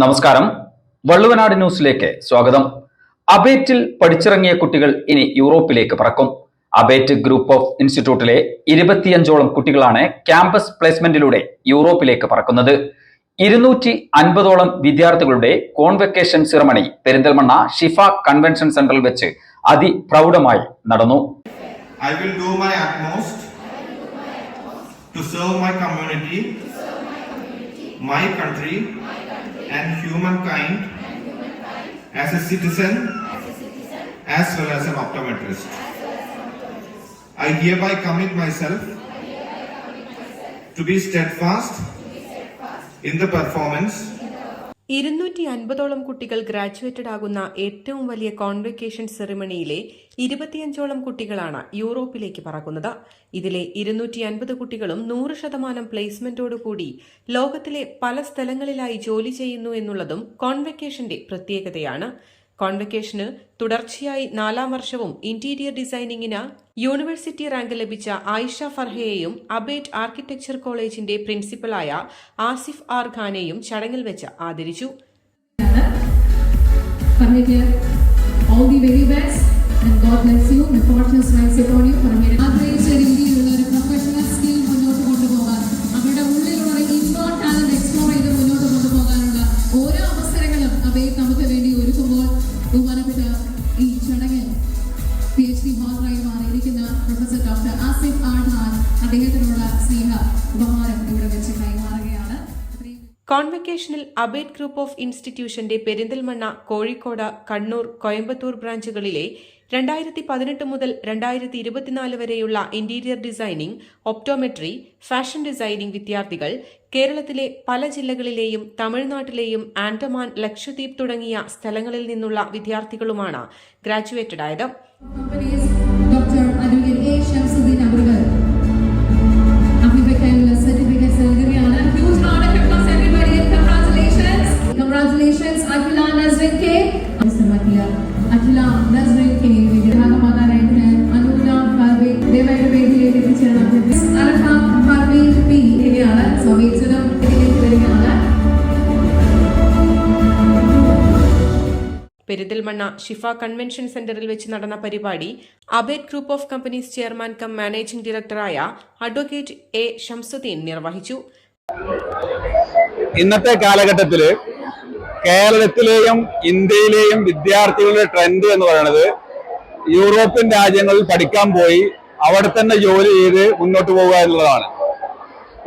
നമസ്കാരം. വള്ളുവനാട് ന്യൂസിലേക്ക് സ്വാഗതം. അബേറ്റിൽ പഠിച്ചിറങ്ങിയ കുട്ടികൾ ഇനി യൂറോപ്പിലേക്ക് പറക്കും. അബേറ്റ് ഗ്രൂപ്പ് ഓഫ് ഇൻസ്റ്റിറ്റ്യൂട്ടിലെ ഇരുപത്തിയഞ്ചോളം കുട്ടികളാണ് ക്യാമ്പസ് പ്ലേസ്മെന്റിലൂടെ യൂറോപ്പിലേക്ക് പറക്കുന്നത്. ഇരുന്നൂറ്റി അൻപതോളം വിദ്യാർത്ഥികളുടെ convocation ceremony Perinthalmanna Shifa convention സെന്ററിൽ വെച്ച് അതിപ്രൗഢമായി നടന്നു. I will do my utmost to serve my community, my country, and humankind as a citizen as well as an optometrist. I hereby commit myself to be steadfast in the performance ഇരുന്നൂറ്റി അൻപതോളം കുട്ടികൾ graduated ആകുന്ന ഏറ്റവും വലിയ convocation സെറിമണിയിലെ ഇരുപത്തിയഞ്ചോളം കുട്ടികളാണ് യൂറോപ്പിലേക്ക് പറക്കുന്നത്. ഇതിലെ ഇരുന്നൂറ്റി അൻപത് കുട്ടികളും നൂറ് ശതമാനം പ്ലേസ്മെന്റോടുകൂടി ലോകത്തിലെ പല സ്ഥലങ്ങളിലായി ജോലി ചെയ്യുന്നു എന്നുള്ളതും കോൺവെക്കേഷന്റെ പ്രത്യേകതയാണ്. കോൺവെക്കേഷന് തുടർച്ചയായി നാലാം വർഷവും ഇന്റീരിയർ ഡിസൈനിങ്ങിന് യൂണിവേഴ്സിറ്റി റാങ്ക് ലഭിച്ച ആയിഷ ഫർഹയെയും അബേറ്റ് ആർക്കിടെക്ചർ കോളേജിന്റെ പ്രിൻസിപ്പലായ ആസിഫ് ആർ ഖാനെയും ചടങ്ങിൽ വെച്ച് ആദരിച്ചു all the very best and God bless you. May fortune smile upon you. ആഗ്രഹിച്ച രീതിയിലുള്ള അദ്ദേഹത്തിനുള്ള സ്നേഹ ഉപഹാരം ഇവിടെ വെച്ച് കൈമാറുകയാണ്. കോൺവെക്കേഷനിൽ അബേറ്റ് ഗ്രൂപ്പ് ഓഫ് ഇൻസ്റ്റിറ്റ്യൂഷന്റെ പെരിന്തൽമണ്ണ കോഴിക്കോട് കണ്ണൂർ കോയമ്പത്തൂർ ബ്രാഞ്ചുകളിലെ രണ്ടായിരത്തി പതിനെട്ട് മുതൽ രണ്ടായിരത്തി ഇരുപത്തിനാല് വരെയുള്ള interior designing optometry fashion designing വിദ്യാർത്ഥികൾ കേരളത്തിലെ പല ജില്ലകളിലെയും തമിഴ്നാട്ടിലെയും ആൻഡമാൻ ലക്ഷദ്വീപ് തുടങ്ങിയ സ്ഥലങ്ങളിൽ നിന്നുള്ള വിദ്യാർത്ഥികളുമാണ് ഗ്രാജുവേറ്റഡ് ആയത് പെരിന്തൽമണ്ണ ഷിഫ കൺവെൻഷൻ സെന്ററിൽ വെച്ച് നടന്ന പരിപാടി Abed group of companies chairman cum managing ഡയറക്ടറായ അഡ്വക്കേറ്റ് എ ഷംസുദ്ദീൻ നിർവഹിച്ചു. ഇന്നത്തെ കാലഘട്ടത്തിൽ കേരളത്തിലെയും ഇന്ത്യയിലെയും വിദ്യാർത്ഥികളുടെ ട്രെൻഡ് എന്ന് പറയുന്നത് യൂറോപ്യൻ രാജ്യങ്ങളിൽ പഠിക്കാൻ പോയി അവിടെ തന്നെ ജോലി ചെയ്ത് മുന്നോട്ട് പോവുക എന്നുള്ളതാണ്.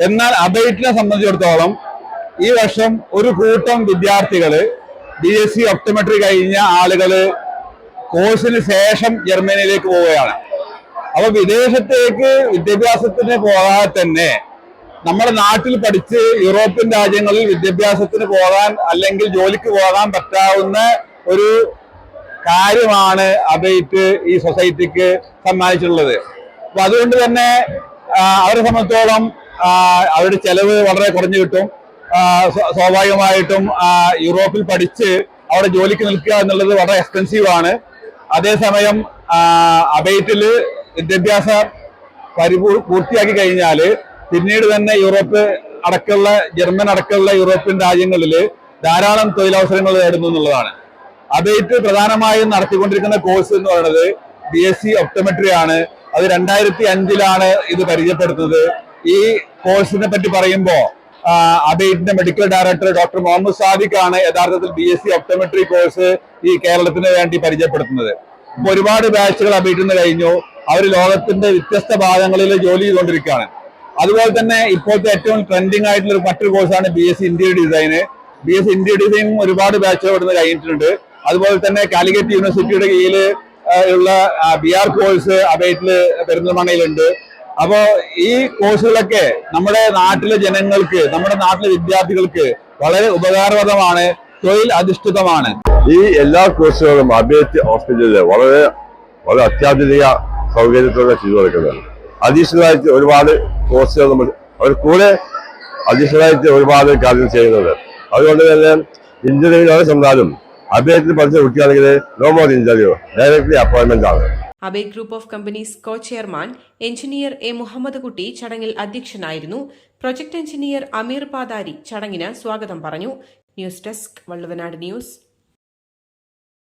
എന്നാൽ അബൈറ്റിനെ സംബന്ധിച്ചിടത്തോളം ഈ വർഷം ഒരു കൂട്ടം വിദ്യാർത്ഥികൾ ബി എസ് സി ഒപ്റ്റമെട്രി കഴിഞ്ഞ ആളുകൾ കോഴ്സിന് ശേഷം ജർമ്മനിയിലേക്ക് പോവുകയാണ്. അപ്പൊ വിദേശത്തേക്ക് വിദ്യാഭ്യാസത്തിന് പോകാതെ തന്നെ നമ്മുടെ നാട്ടിൽ പഠിച്ച് യൂറോപ്യൻ രാജ്യങ്ങളിൽ വിദ്യാഭ്യാസത്തിന് പോകാൻ അല്ലെങ്കിൽ ജോലിക്ക് പോകാൻ പറ്റാവുന്ന ഒരു കാര്യമാണ് അബൈറ്റ് ഈ സൊസൈറ്റിക്ക് സമ്മാനിച്ചിട്ടുള്ളത്. അപ്പൊ അതുകൊണ്ട് തന്നെ അവരെ സംബന്ധിച്ചോളം അവരുടെ ചെലവ് വളരെ കുറഞ്ഞു കിട്ടും. സ്വാഭാവികമായിട്ടും യൂറോപ്പിൽ പഠിച്ച് അവിടെ ജോലിക്ക് നിൽക്കുക എന്നുള്ളത് വളരെ എക്സ്പെൻസീവ് ആണ്. അതേസമയം അബേറ്റിൽ വിദ്യാഭ്യാസ പരിപൂ പൂർത്തിയാക്കി കഴിഞ്ഞാൽ പിന്നീട് തന്നെ യൂറോപ്പ് അടക്കമുള്ള ജർമ്മൻ അടക്കമുള്ള യൂറോപ്യൻ രാജ്യങ്ങളിൽ ധാരാളം തൊഴിലവസരങ്ങൾ നേടുന്നു എന്നുള്ളതാണ്. അബേറ്റ് പ്രധാനമായും നടത്തിക്കൊണ്ടിരിക്കുന്ന കോഴ്സ് എന്ന് പറയുന്നത് ബി എസ് സി ഒപ്റ്റോമെട്രി ആണ്. അത് രണ്ടായിരത്തി അഞ്ചിലാണ് ഇത് പരിചയപ്പെടുത്തുന്നത് ഈ കോഴ്സിനെ പറ്റി പറയുമ്പോൾ അബേറ്റിന്റെ medical director doctor Muhammad Sadiq ആണ് യഥാർത്ഥത്തിൽ B S C optometry course ഈ കേരളത്തിന് വേണ്ടി പരിചയപ്പെടുത്തുന്നത്. ഒരുപാട് ബാച്ചുകൾ അബേറ്റിൽ നിന്ന് കഴിഞ്ഞു. അവർ ലോകത്തിന്റെ വ്യത്യസ്ത ഭാഗങ്ങളിൽ ജോലി ചെയ്തുകൊണ്ടിരിക്കുകയാണ്. അതുപോലെ തന്നെ ഇപ്പോഴത്തെ ഏറ്റവും ട്രെൻഡിങ് ആയിട്ടുള്ള മറ്റൊരു കോഴ്സാണ് B S C India design B S C India ഡിസൈനും ഒരുപാട് ബാച്ചുകൾ ഇവിടുന്ന് കഴിഞ്ഞിട്ടുണ്ട്. അതുപോലെ തന്നെ കാലിക്കറ്റ് യൂണിവേഴ്സിറ്റിയുടെ കീഴിൽ ഉള്ള ബി ആർ കോഴ്സ് അബേറ്റിൽ പെരിന്തൽമണ്ണയിലുണ്ട് അപ്പോ ഈ കോഴ്സുകളൊക്കെ നമ്മുടെ നാട്ടിലെ ജനങ്ങൾക്ക് നമ്മുടെ നാട്ടിലെ വിദ്യാർത്ഥികൾക്ക് വളരെ ഉപകാരപ്രദമാണ് തൊഴിൽ അധിഷ്ഠിതമാണ്. ഈ എല്ലാ കോഴ്സുകളും അബേറ്റ് ഹോസ്പിറ്റലിൽ വളരെ വളരെ അത്യാധുനിക സൗകര്യത്തോടെ ചെയ്തു കൊടുക്കുന്നത് അഡീഷണൽ ആയിട്ട് ഒരുപാട് കോഴ്സുകൾ നമ്മൾ അവർ കൂടെ അഡീഷണൽ ആയിട്ട് ഒരുപാട് കാര്യങ്ങൾ ചെയ്യുന്നത് അതുകൊണ്ട് തന്നെ ഇന്റർവ്യൂവിലാണ് ചെന്നാലും അബേറ്റിൽ പഠിച്ച കുട്ടിയാണെങ്കിൽ no more interview directly appointment ആണ്. Abe group of companies co chairman engineer A Muhammad Kutty ചടങ്ങിൽ അധ്യക്ഷനായിരുന്നു. പ്രൊജക്ട് എഞ്ചിനീയർ അമീർ പാതാരി ചടങ്ങിന് സ്വാഗതം പറഞ്ഞു. News desk Valluvanad news.